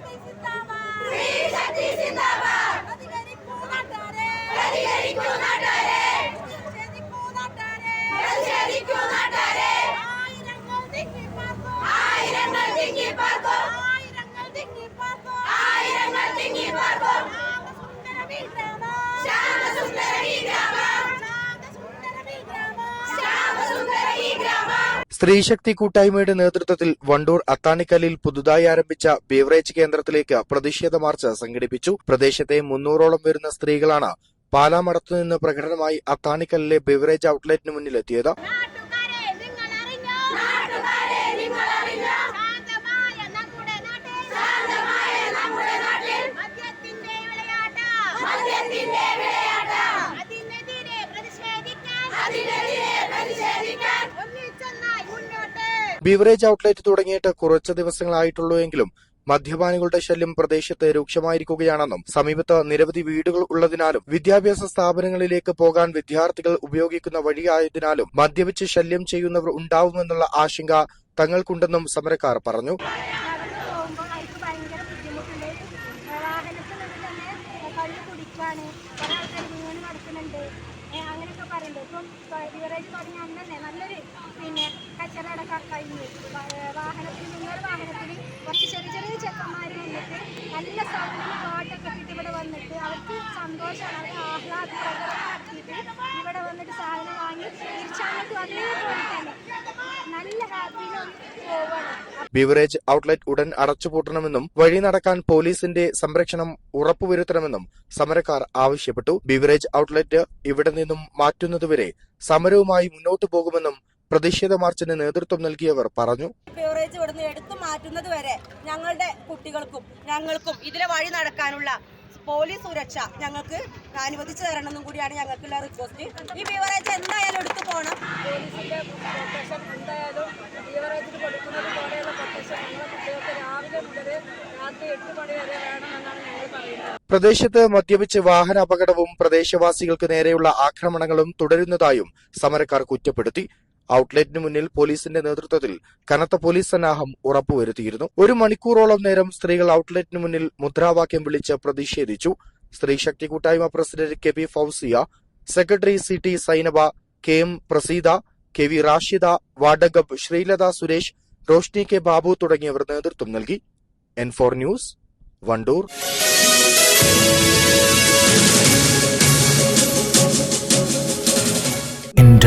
places. സ്ത്രീശക്തി കൂട്ടായ്മയുടെ നേതൃത്വത്തിൽ വണ്ടൂർ അത്താണിക്കലിൽ പുതുതായി ആരംഭിച്ച ബീവറേജ് കേന്ദ്രത്തിലേക്ക് പ്രതിഷേധ മാർച്ച് സംഘടിപ്പിച്ചു. പ്രദേശത്തെ മുന്നൂറോളം വരുന്ന സ്ത്രീകളാണ് പാലാമടത്തു നിന്ന് പ്രകടനമായി അത്താണിക്കലിലെ ബീവറേജ് ഔട്ട്ലെറ്റിന് മുന്നിലെത്തിയത്. ബീവറേജ് ഔട്ട്ലെറ്റ് തുടങ്ങിയിട്ട് കുറച്ച് ദിവസങ്ങളായിട്ടുള്ളൂ എങ്കിലും മദ്യപാനികളുടെ ശല്യം പ്രദേശത്ത് രൂക്ഷമായിരിക്കുകയാണെന്നും സമീപത്ത് നിരവധി വീടുകൾ ഉള്ളതിനാലും വിദ്യാഭ്യാസ സ്ഥാപനങ്ങളിലേക്ക് പോകാൻ വിദ്യാർത്ഥികൾ ഉപയോഗിക്കുന്ന വഴിയായതിനാലും മദ്യപിച്ച് ശല്യം ചെയ്യുന്നവർ ഉണ്ടാവുമെന്നുള്ള ആശങ്ക തങ്ങൾക്കുണ്ടെന്നും സമരക്കാർ പറഞ്ഞു. ഇപ്പം ബിവറേജ് തുടങ്ങിയ അന്ന് തന്നെ നല്ലൊരു പിന്നെ കച്ചവടമൊക്കെ കഴിഞ്ഞു വാഹനത്തിൽ നിന്നൊരു വാഹനത്തിൽ കുറച്ച് ചെറിയ ചെറിയ ചെക്കന്മാർ വന്നിട്ട് നല്ല സൗകര്യം ഇട്ടിട്ട് ഇവിടെ വന്നിട്ട് അവർക്ക് സന്തോഷമാണ്. അവർക്ക് ആഹ്ലാദ നടത്തിയിട്ട് ഇവിടെ വന്നിട്ട് സാധനം വാങ്ങി തിരിച്ചങ്ങോട്ടും അതേപോലെ തന്നെ. നല്ല ഹാപ്പിയിലും ബിവറേജ് ഔട്ട്ലെറ്റ് ഉടൻ അടച്ചുപൂട്ടണമെന്നും വഴി നടക്കാൻ പോലീസിന്റെ സംരക്ഷണം ഉറപ്പുവരുത്തണമെന്നും സമരക്കാർ ആവശ്യപ്പെട്ടു. ബിവറേജ് ഔട്ട്ലെറ്റ് ഇവിടെ നിന്നും മാറ്റുന്നതുവരെ സമരവുമായി മുന്നോട്ടു പോകുമെന്നും പ്രതിഷേധ മാർച്ചിന് നേതൃത്വം നൽകിയവർ പറഞ്ഞു. ബിവറേജ് ഇവിടുന്ന് എടുത്തു മാറ്റുന്നത് വരെ ഞങ്ങളുടെ കുട്ടികൾക്കും ഞങ്ങൾക്കും ഇതിലെ വഴി നടക്കാനുള്ള പോലീസ് സുരക്ഷ ഞങ്ങൾക്ക് അനുവദിച്ചു തരണമെന്നും കൂടിയാണ് ഞങ്ങൾക്കുള്ള റിക്വസ്റ്റ് ഈ ബിവറേജ് എന്തായാലും എടുത്തു പോകണം പോലീസിന്റെ പ്രൊട്ടക്ഷൻ എന്തായാലും ബിവറേജിന് കൊടുക്കുന്നത് പോലെയുള്ള പ്രൊട്ടക്ഷൻ ഞങ്ങളുടെ കുട്ടികൾക്ക് രാവിലെ മുതൽ രാത്രി എട്ട് മണി വരെ വേണമെന്നാണ് ഞങ്ങൾ പറയുന്നത്. പ്രദേശത്ത് മദ്യപിച്ച് വാഹന അപകടവും പ്രദേശവാസികൾക്ക് നേരെയുള്ള ആക്രമണങ്ങളും തുടരുന്നതായും സമരക്കാർ കുറ്റപ്പെടുത്തി. ഔട്ട്ലെറ്റിന് മുന്നിൽ പോലീസിന്റെ നേതൃത്വത്തിൽ കനത്ത പോലീസ് സന്നാഹം ഉറപ്പുവരുത്തിയിരുന്നു. ഒരു മണിക്കൂറോളം നേരം സ്ത്രീകൾ ഔട്ട്ലെറ്റിന് മുന്നിൽ മുദ്രാവാക്യം വിളിച്ച് പ്രതിഷേധിച്ചു. സ്ത്രീ ശക്തി കൂട്ടായ്മ president K P Fousiya secretary C T Sainaba K M Praseeda K V Rashida വാഡഗബ് Sreelatha Suresh Roshni K Babu തുടങ്ങിയവർ നേതൃത്വം നൽകി. N four news Wandoor.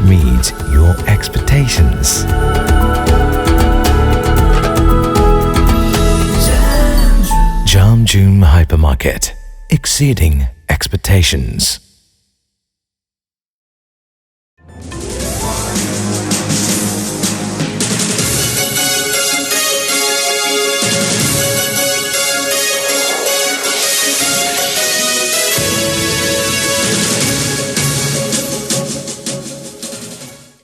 always meets your expectations. Jam Hypermarket, exceeding expectations.